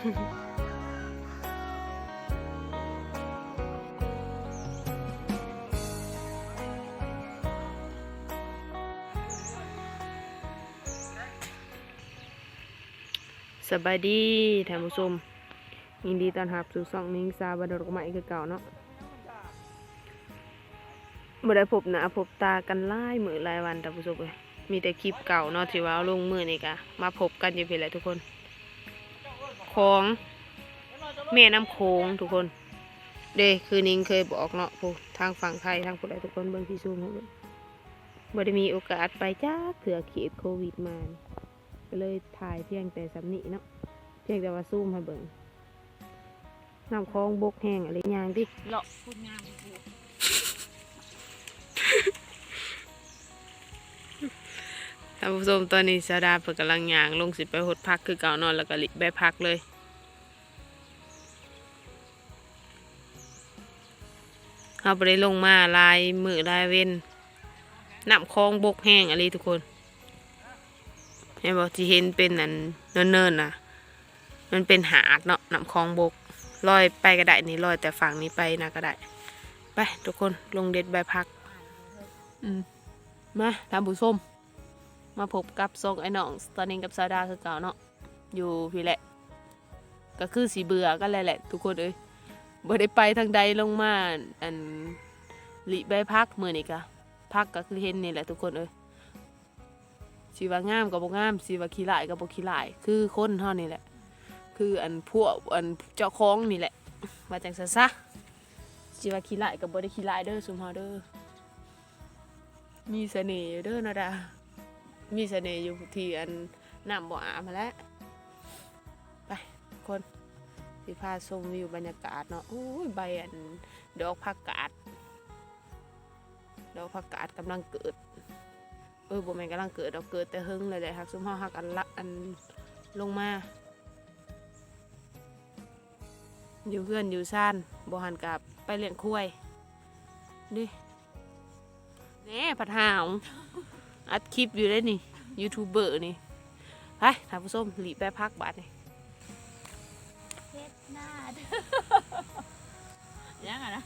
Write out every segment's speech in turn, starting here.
สบายดีท่านผู้ชมยินดีต้อนรับสู่ช่องมิงซาบันดอกไม้คือเก่าเนาะบ่ได้พบหน้าพบตากันหลายมือหลายวันท่านผู้ชมเอ้ยมีแต่คลิปเก่าเนาะที่ว่าลงมือนี่กะมาพบกันอยู่เพิ่นแหลทุกคน ของแม่น้ำโขงทุกคน เด้คือนิงเคยบอกเนาะผู้ทางฝั่งไทยทางผู้ใดทุกคนเบิ่งที่ซูมให้เบิ่งบ่ได้มีโอกาสไปจักเถื่อเขตโควิดมาก็เลยถ่ายเพียงแต่สำนีเนาะเพียงแต่ว่าซูมให้เบิ่งน้ำคลองบกแห้งอะไรอย่างที่เลาะพูดงาม ท่านผู้ชมตอนนี้สาดาเพิ่นกำลังยางลงสิไปหดพักคือเก่านอนแล้วก็ลิไปพักเลยเราไปได้ลงมาลายมือลายเว้นน้ำคลองบกแห้งอะไรทุกคนเห็นบอกที่เห็นเป็นนันเนินๆน่ะมันเป็นหาดเนาะน้ำคลองบกลอยไปก็ได้นี่ลอยแต่ฝั่งนี้ไปนะก็ได้ ไปทุกคนลงเด็ดใบพัก อืมมาท่านผู้ชม มาพบกับซองไอ้น้องตอนนี้กับซาดาคือเก่าเนาะอยู่พี่แหละ ก็คือสีเบื่อกันแหละแหละ ทุกคนเอ้ยบ่ได้ไปทางใดลงมาอันลิใบพักมือนี่กะพักก็คือเห็นนี่แหละทุกคนเอ้ยสีว่างามกับบ่งามสีว่าขี้ลายกับบ่ขี้ลาย คือคนเท่านี่แหละ คืออันพวกอันเจ้าของนี่แหละ มาจังซะซะสีว่าขี้ลายกับบ่ได้ขี้ลายเด้อสุมเฮาเด้อมีเสน่ห์เด้อนะดา มีเสน่ห์อยู่ที่อันน้ำบ่อามาแล้วไปคนสิพาชมวิวบรรยากาศเนาะโอ้ยใบอันดอกผักกาดดอกผักกาดกำลังเกิดเออบ่แม่นกำลังเกิดดอกเกิดแต่หึงเลยแหละฮักซุมเฮาฮักอันละอันลงมาอยู่เพื่อนอยู่ซ่านบ่หันกลับไปเลี้ยงคุ้ยดิแหน่ผัดหาว อัดคลิปอยู่ได้นี่ยูทูบเบอร์นี่ไปท่านผู้ชมหลีไปพักบาทนี่เฮ็ดหน้าเด้อยังไงนะ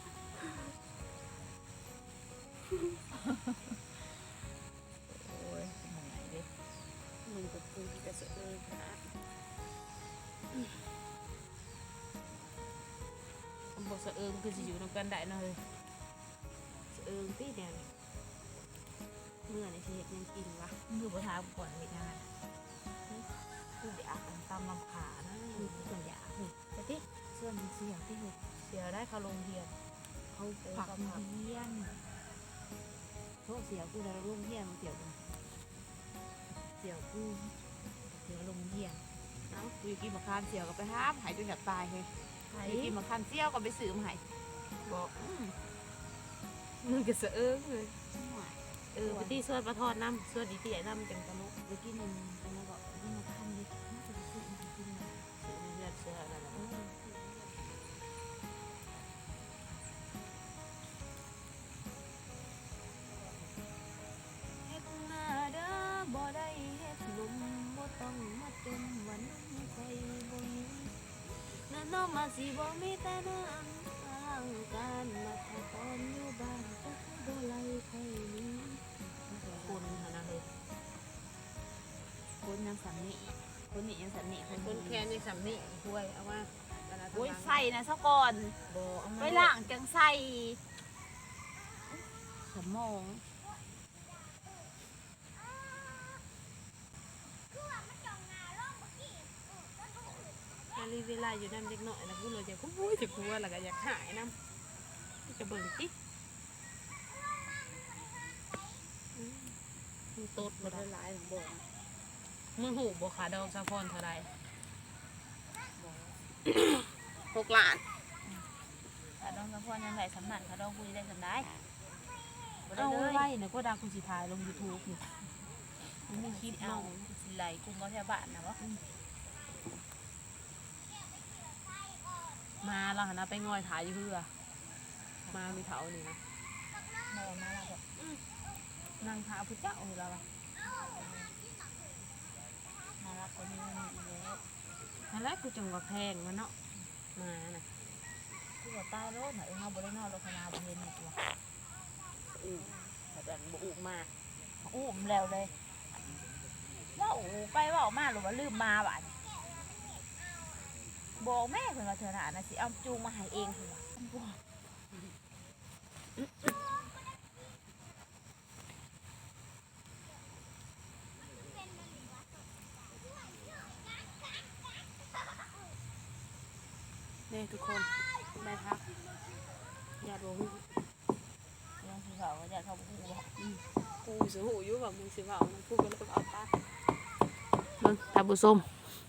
โอ้ยเหนื่อยดิมึงกับกูจะเสอขนาดผมบอกเสอเอิงคือสิอยู่นำกันได้เนาะเลยเสอเอิงตีเนี่ยเมื่อนี่สิเฮ็ดหยังกินวะมึงดูประทามก่อนเฮ็ดยังไงคืออยากกันตามลำขานะคือส่วนอยากนี่แต่ที่ส่วนเสียที่เสียได้เขาลงเรียนเขาผักผักเรียนโทษเสียกูแล้วร่วมเฮียมันเสียวกูเสียวกูเสียวลงเรียนเอ้ากูอยากกินมะขามเสียวก็ไปห้ามหายจนอยากตายเลยไอ้อยากกินมะขามเสียวก็ไปซื้อมาใหายบอกมึงกับเสอเอิงเลย เออไปที่สวดประทอดน้ำสวดดีเตี่ยน้ำจังตะลุกไปกินมันอันนั้นก็กินมะขามดิน่าจะไปซื้อมากินนะเสือเลือดเสืออะไรนะเฮ็ดหน้าเด้อบ่ได้เฮ็ดลุมบ่ต้องมาจนวันใจบ่มีนั่นน้องมาสิบ่มีแต่น้ำทางการมา คนยังสันนิคนนี้ยังสันนิคนคนแค่ในสำนี่ถ้วยเอามาแต่ละโอ้ยทางใส่นะซะก่อนโบเอามาไปล้างจังใส่สมองอันนี้เวลาอยู่น้ำเล็กหน่อยนะพูดเลยจะกุ้ยจะกลัวแล้วก็อยากหายน้ำจะเบิ่งติอืมมึงตดบ่ได้หลายบ่ มึงหูบ่ขาดอกซาฟอนเท่าไรหกล้านถ้าดองกระพอนยังไงสำนักถ้าดองคุยได้สำได้บ่ได้เอาเลยไว้นะก็ดังคุณสิทายลงยูทูบนี่มันมีคลิปเอาสิไหลกุมบ่แถวบ้านนะวะมาแล้วหั่นนะไปงอยถ่ายอยู่เพื่อมามีเถานี่นะแม่มาแล้วก็นั่งท้าพุทธเจ้าแล้วอะมา รับคนนี้มันอีกแล้วมนั่นแหละกูจังว่าแพงมันเนาะมาน่ะคือว่าตายรถน่ะเออเฮาบ่ได้นอนรถคณะบ่เห็นตัวอู้แบบบ่อุมาอุ้มแล้วเลยเว้าไปเว้ามาหรือว่าลืมมาบัดนี้บอกแม่เพิ่นว่าเธอน่ะน่ะสิเอาจูงมาให้เองเพิ่นว่าบอก นี่ทุกคนแม่ทักญาติบ่ฮู้ ยังสิเขา ก็จะเขาบ่ฮู้ว่ากูสิฮู้อยู่ว่ามึงสิเว้ามันพูดก็เลยเอาตาเบิ่งท่านผู้ม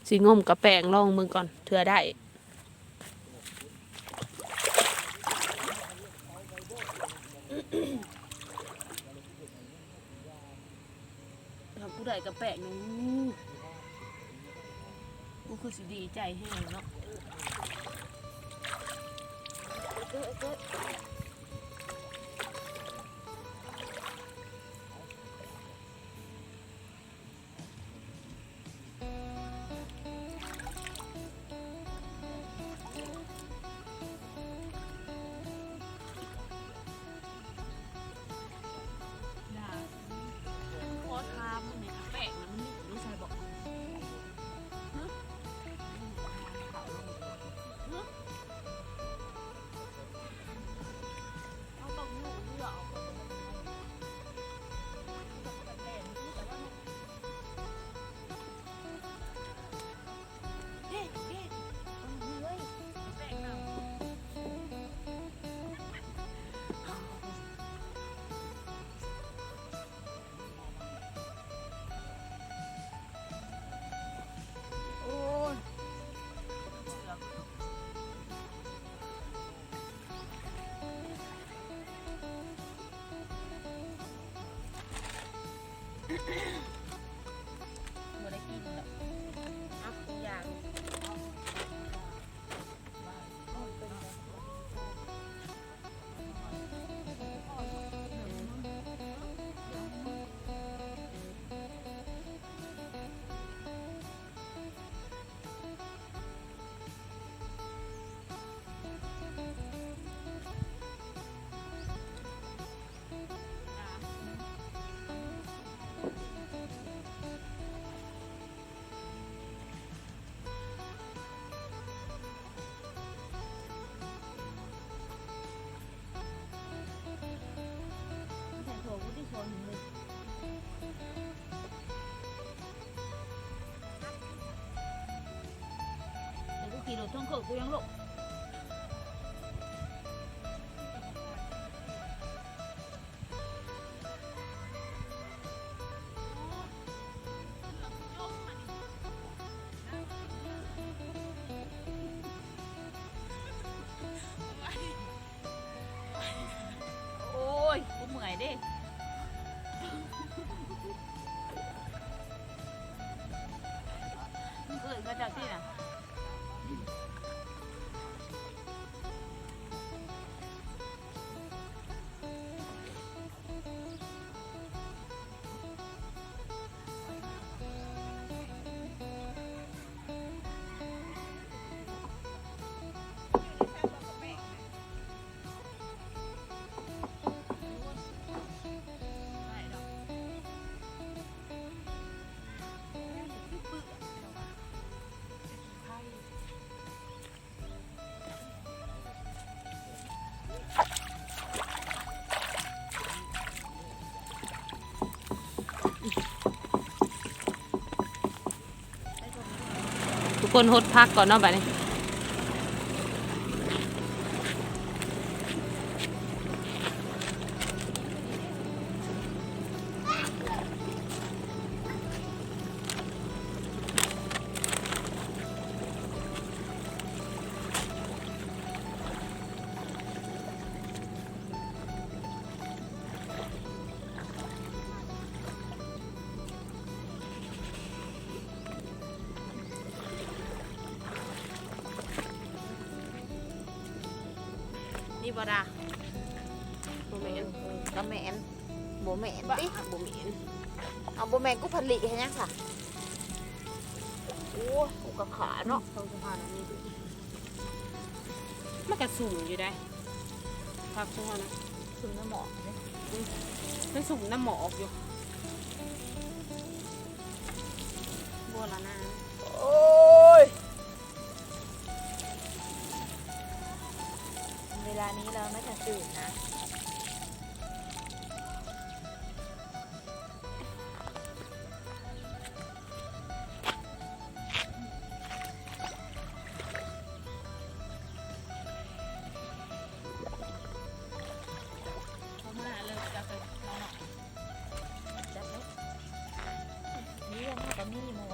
สิงมกับแปงลองมึงก่อนเถื่อได้ทำผู้ใดกับแปลกนี่กูคือสิดีใจให้เนาะ ววุ้ที่ชวนหนึ่งเลยเดี๋ยวกูขี่รถท่องเขิกกูยังหลบ คนหดพักก่อนเนาะบัดนี้ นี่บ่ดาโมเมนก็แม่นบ่แม่นบ้าติโมเมนเอาบ่แม่นกูผลิตให้ยังค่ะโอ้ยกับขาเนาะตรงสะพานอันนี้มันก็สูงอยู่ได้พักช่วงนะถึงน้ำหมอกเนี่ยมันสูงน้ำหมอกอยู่บัวละนาานี้เราไม่ทันตื่นนะเขามาเลยจะไปนอนจับไหมนี่ยังไม่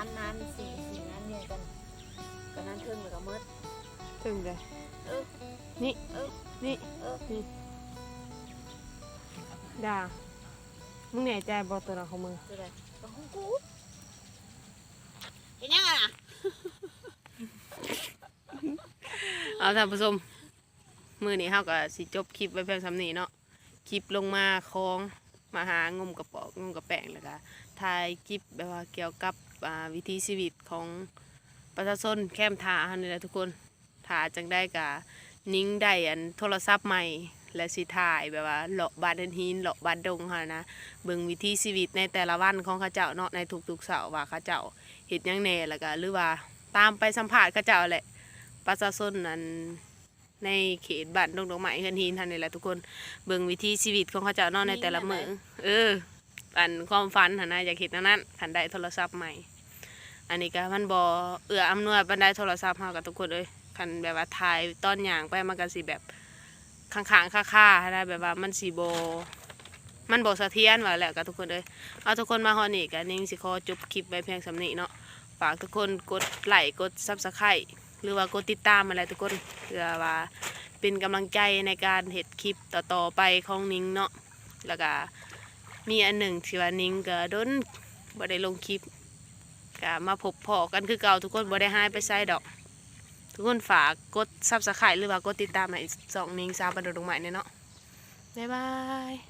ามนั้นสี่สี่นั้นเนี่ยกันกันนั้นเทิงแล้วก็มืดถึงเลยเออนี่เออนี่เออนี่ดามึงแน่ใจบอตัวเราของมึงคืออะไรก็ห้องกูเป็นยังไงล่ะเอาท่านผู้ชมมือนี้เฮาก็สิจบคลิปไว้เพียงสำนีเนาะคลิปลงมาคลองมาหางมกระปอกงมกระแป้งแล้วก็ถ่ายคลิปแบบว่าเกี่ยวกับ วิถีชีวิตของประชาชนแคมทาเฮานี่แหละทุกคนถ่าจังได้กะนิ้งได้อันโทรศัพท์ใหม่และสิถ่ายแบบว่าเลาะบานเดนหินเลาะบานดงค่ะนะเบิ่งวิถีชีวิตในแต่ละวันของเขาเจ้าเนาะในทุกๆเสาร์ว่าเขาเจ้าเฮ็ดยังแน่แล้วก็หรือว่าตามไปสัมภาษณ์เขาเจ้าแหละประชาชนนั้นในเขตบ้านดงดอกไม้เฮือนหินท่านนี่แหละทุกคนเบิ่งวิถีชีวิตของเขาเจ้าเนาะในแต่ละมือเออ อันความฝันหันนะอยากเฮ็ดอันนั้นคันได้โทรศัพท์ใหม่ อันนี้ก็มันบ่เอื้ออำนวยปานใดโทรศัพท์เฮากับทุกคนเอ้ยคันแบบว่าถ่ายตอนหย่างไปมันก็สิแบบข้างๆค่าๆนะแบบว่ามันสิบ่มันบ่เสถียรว่าแหละกับทุกคนเอ้ยเอาทุกคนมาฮอนี่ก็นิ่งสิขอจบคลิปไว้เพียงสำนีเนาะฝากทุกคนกดไลค์กด Subscribe หรือว่ากดติดตามอะไรทุกคนเพื่อว่าเป็นกำลังใจในการเห็ดคลิปต่อๆไปของนิ้งเนาะแล้วก็ มีอันหนึ่งที่ว่านิงก็โดนบ่ได้ลงคลิปก็มาพบพอกันคือเก่าทุกคนบ่ได้หายไปใส่ดอก ทุกคนฝากกดซับสไครต์หรือว่ากดติดตามให้สองนิงสาบันโดลงใหม่เนี่ยเนาะบ๊ายบาย